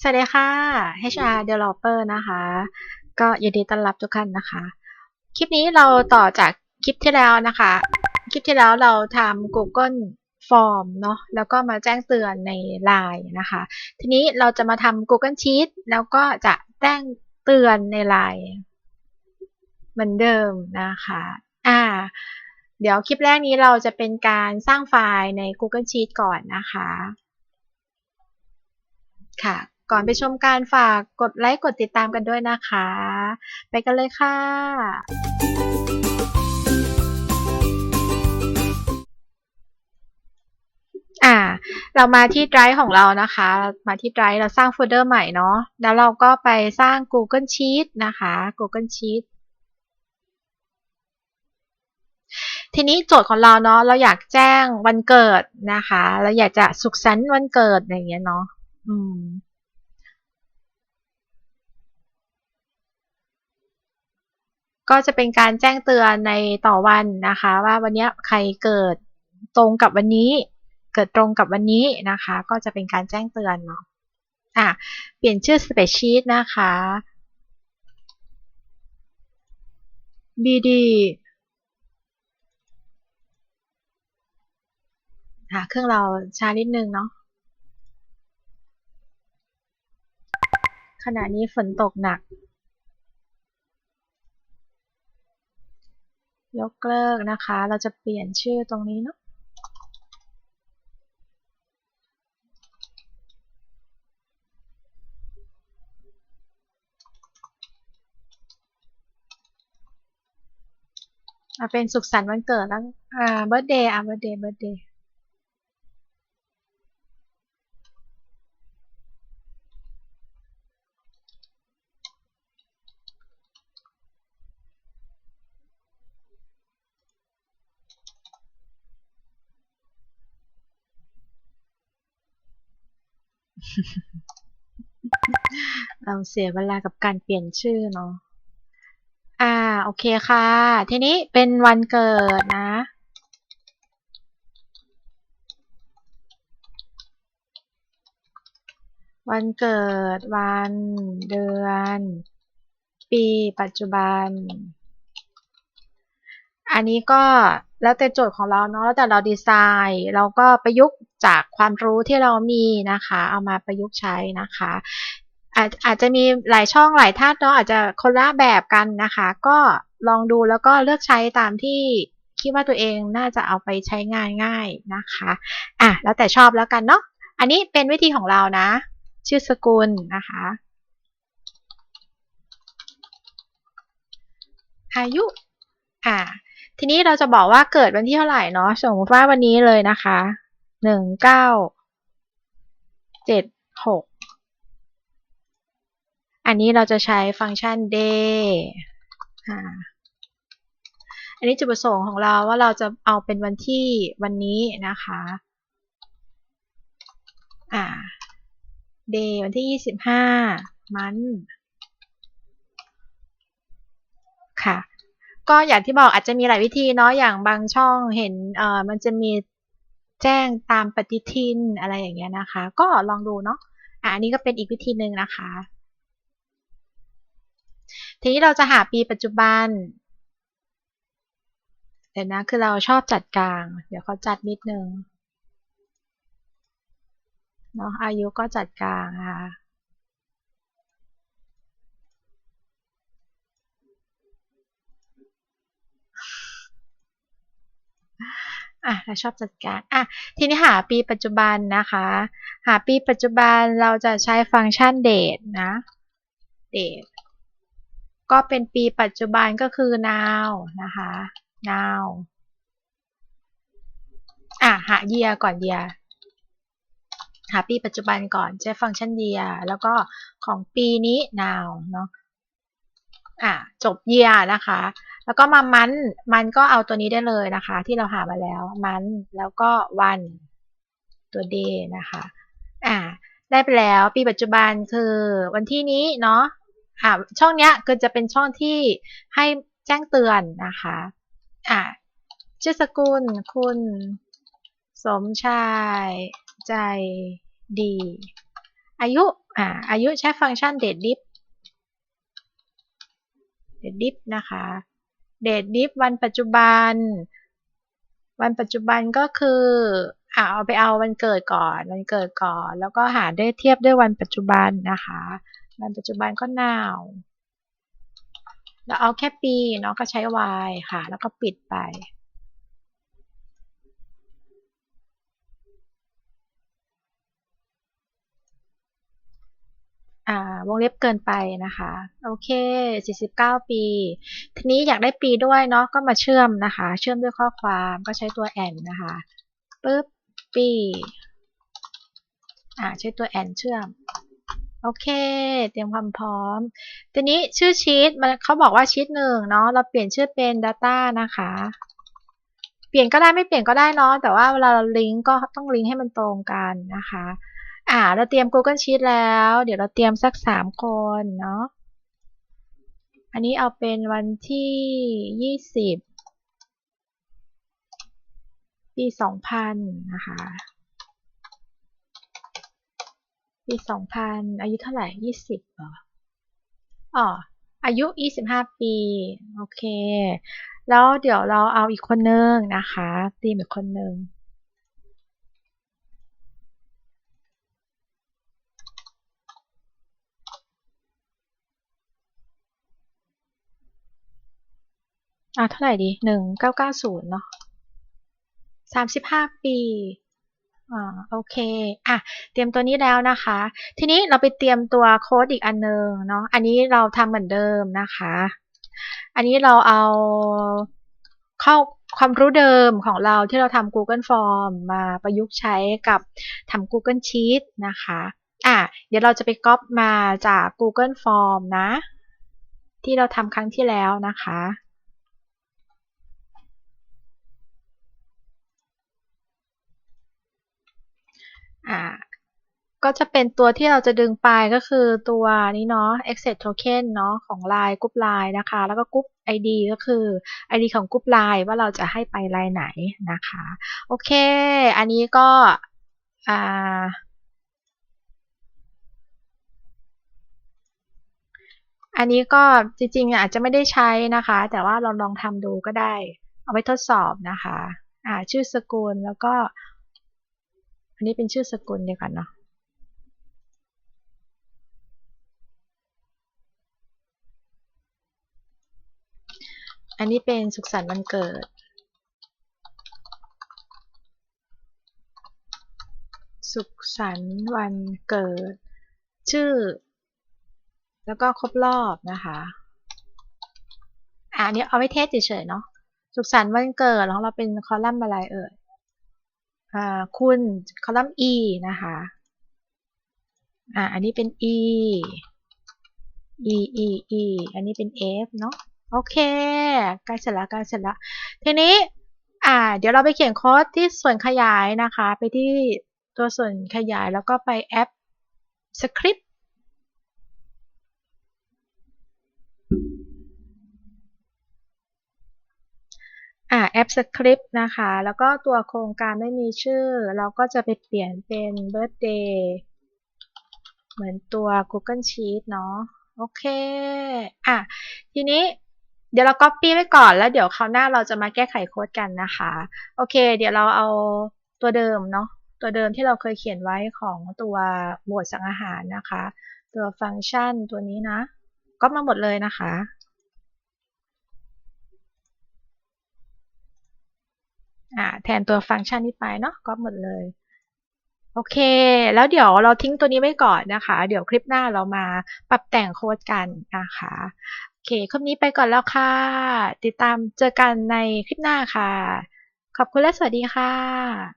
สวัสดีค่ะ HR Developer นะคะ ก็ยินดีต้อนรับทุกท่านนะคะ คลิปนี้เราต่อจากคลิปที่แล้วนะคะ คลิปที่แล้วเราทำ Google Form เนาะ แล้วก็มาแจ้งเตือนใน Line นะคะ ทีนี้เราจะมาทำ Google Sheet แล้วก็จะแจ้งเตือนใน Line เหมือนเดิมนะคะ อ่า เดี๋ยวคลิปแรกนี้เราจะเป็นการสร้างไฟล์ใน Google Sheet ก่อนนะคะ ค่ะ ก่อนไปชมการฝากกดไลค์กดติดตามกันด้วยนะคะ ไปกันเลยค่ะอ่า เรามาที่ Drive ของเรานะคะ มาที่ Drive เราสร้างโฟลเดอร์ใหม่เนาะแล้วเราก็ไปสร้าง Google Sheet นะคะ Google Sheet ทีนี้โจทย์ของเราเนาะเราอยากแจ้งวันเกิดนะคะ เราอยากจะสุขสันต์วันเกิดอย่างเงี้ยเนาะอืม ก็จะเป็นการแจ้งเตือนในต่อวันนะคะ ว่าวันนี้ใครเกิดตรงกับวันนี้ เกิดตรงกับวันนี้นะคะ ก็จะเป็นการแจ้งเตือนเนาะอะเปลี่ยนชื่อ spreadsheet นะคะ bd ค่ะเครื่องเราช้านิดนึงเนาะขณะนี้ฝนตกหนัก ยกเลิกนะคะ เราจะเปลี่ยนชื่อตรงนี้เนาะเอาเป็นสุขสันต์วันเกิดแล้วอ่าเบิร์ดเดย์อะเบิร์ดเดย์เบิร์ดเดย์ เราเสียเวลากับการเปลี่ยนชื่อเนาะ อ่า โอเคค่ะ ทีนี้เป็นวันเกิดนะ วันเกิด วันเดือน ปีปัจจุบัน อันนี้ก็ แล้วแต่โจทย์ของเราเนาะแล้วแต่เราดีไซน์ เราก็ประยุกต์จากความรู้ที่เรามีนะคะ เอามาประยุกต์ใช้นะคะอาจอาจจะมีหลายช่องหลายท่านเนาะอาจจะคนละแบบกันนะคะ ก็ลองดูแล้วก็เลือกใช้ตามที่คิดว่าตัวเองน่าจะเอาไปใช้งานง่ายนะคะอะแล้วแต่ชอบแล้วกันเนาะอันนี้เป็นวิธีของเรานะ ชื่อสกุลนะคะ อายุอ่า ทีนี้เราจะบอกว่าเกิดวันที่เท่าไหร่เนาะสมมติว่าวันนี้เลยนะคะหนึ่งเก้าเจ็ดหกอันนี้เราจะใช้ฟังก์ชัน day อันนี้จุดประสงค์ของเราว่าเราจะเอาเป็นวันที่วันนี้นะคะอ่า day วันที่ยี่สิบห้ามันค่ะ ก็อย่างที่บอกอาจจะมีหลายวิธีเนาะอย่างบางช่องเห็นเอ่อมันจะมีแจ้งตามปฏิทินอะไรอย่างเงี้ยนะคะ ก็ลองดูเนาะอ่าอันนี้ก็เป็นอีกวิธีหนึ่งนะคะ ทีนี้เราจะหาปีปัจจุบันเดี๋ยวนะคือเราชอบจัดกลาง เดี๋ยวเขาจัดนิดนึงเนาะอายุก็จัดกลางค่ะ อะเราชอบจัดการอะทีนี้หาปีปัจจุบันนะคะ หาปีปัจจุบันเราจะใช้ฟังก์ชัน date นะ date ก็เป็นปีปัจจุบันก็คือ now นะคะ now อะหา year ก่อน year หาปีปัจจุบันก่อนใช้ฟังก์ชัน year แล้วก็ของปีนี้ now เนาะ อะจบ year นะคะ แล้วก็มามันมันก็เอาตัวนี้ได้เลยนะคะ ที่เราหามาแล้วมันแล้วก็วันตัว day นะคะอ่าได้ไปแล้วปีปัจจุบันคือวันที่นี้เนาะอ่าช่องเนี้ยก็จะเป็นช่องที่ให้แจ้งเตือนนะคะอ่าชื่อสกุลคุณ สมชายใจดี อายุอ่าอายุใช้ฟังก์ชัน date เดดดิฟนะคะ เดดดิฟวันปัจจุบัน วันปัจจุบันก็คืออ่าเอาไปเอาวันเกิดก่อนวันเกิดก่อน แล้วก็หาได้เทียบด้วยวันปัจจุบันนะคะ วันปัจจุบันก็ now แล้วเอาแค่ปีเนาะก็ใช้ y ค่ะ แล้วก็ปิดไป วงเล็บเกินไปนะคะ โอเค 49 ปี ทีนี้อยากได้ปีด้วยเนาะก็มาเชื่อมนะคะ เชื่อมด้วยข้อความก็ใช้ตัว and นะคะปึ๊บปีอ่าใช้ตัว and เชื่อมโอเค เตรียมความพร้อม ทีนี้ชื่อชีตมันเขาบอกว่าชีตหนึ่งเนาะ เราเปลี่ยนชื่อเป็น data นะคะ เปลี่ยนก็ได้ไม่เปลี่ยนก็ได้เนาะ แต่ว่าเวลาเราลิงก์ก็ต้องลิงก์ให้มันตรงกันนะคะ อ่า เราเตรียม Google Sheet แล้ว เดี๋ยวเราเตรียมสักสามคนเนาะ อันนี้เอาเป็นวันที่ยี่สิบปีสองพันนะคะ ปีสองพันอายุเท่าไหร่ยี่สิบเหรอ อ๋อ อายุยี่สิบห้าปี โอเค แล้วเดี๋ยวเราเอาอีกคนนึงนะคะตีมอีกคนนึง อะเท่าไหร่ดีหนึ่งเก้าเก้าศูนย์เนาะสามสิบห้าปีอ่าโอเคอะเตรียมตัวนี้แล้วนะคะ ทีนี้เราไปเตรียมตัวโค้ดอีกอันนึงเนาะอันนี้เราทำเหมือนเดิมนะคะ อันนี้เราเอาเข้าความรู้เดิมของเราที่เราทำ Google Form มาประยุกต์ใช้กับทำ Google Sheet นะคะอะเดี๋ยวเราจะไปก๊อปมาจาก Google Form นะ ที่เราทำครั้งที่แล้วนะคะ อ่าก็จะเป็นตัวที่เราจะดึงไปก็คือตัวนี้เนาะ access token เนาะของ Line กรุ๊ป Line นะคะ แล้วก็กรุ๊ป ID ก็คือ ID ของกรุ๊ป Line ว่าเราจะให้ไป Line ไหนนะคะ โอเค อันนี้ก็อ่าอันนี้ก็จริงๆอาจจะไม่ได้ใช้นะคะ แต่ว่าเราลองทำดูก็ได้ เอาไว้ทดสอบนะคะ อ่าชื่อสกุลแล้วก็ อันนี้เป็นชื่อสกุลเดียวกันเนาะอันนี้เป็นสุขสันต์วันเกิด สุขสันต์วันเกิด ชื่อ แล้วก็ครบรอบนะคะอันนี้เอาไว้เทสเฉยๆเนาะ สุขสันต์วันเกิดของเราเป็นคอลัมน์อะไรเอ่ย คุณคอลัมน์ e นะคะอ่าอันนี้เป็น e e e e อันนี้เป็น f เนาะโอเคใกล้เสร็จละใกล้เสร็จละทีนี้อ่า เดี๋ยวเราไปเขียนโค้ดที่ส่วนขยายนะคะ ไปที่ตัวส่วนขยายแล้วก็ไปแอปสคริปต์ อ่าแอปสคริปต์นะคะ แล้วก็ตัวโครงการไม่มีชื่อ เราก็จะไปเปลี่ยนเป็น birthday เหมือนตัว Google Sheet เนาะโอเค อะ ทีนี้เดี๋ยวเรา Copy ไว้ก่อน แล้วเดี๋ยวคราวหน้าเราจะมาแก้ไขโค้ดกันนะคะ โอเค เดี๋ยวเราเอาตัวเดิมเนาะ ตัวเดิมที่เราเคยเขียนไว้ของตัวหมวดสั่งอาหารนะคะ ตัวฟังก์ชันตัวนี้นะ ก็มาหมดเลยนะคะ แทนตัวฟังก์ชันนี้ไปเนาะก็หมดเลย โอเค แล้วเดี๋ยวเราทิ้งตัวนี้ไว้ก่อนนะคะ เดี๋ยวคลิปหน้าเรามาปรับแต่งโค้ดกันนะคะโอเคคลิปนี้ไปก่อนแล้วค่ะ ติดตามเจอกันในคลิปหน้าค่ะ ขอบคุณและสวัสดีค่ะ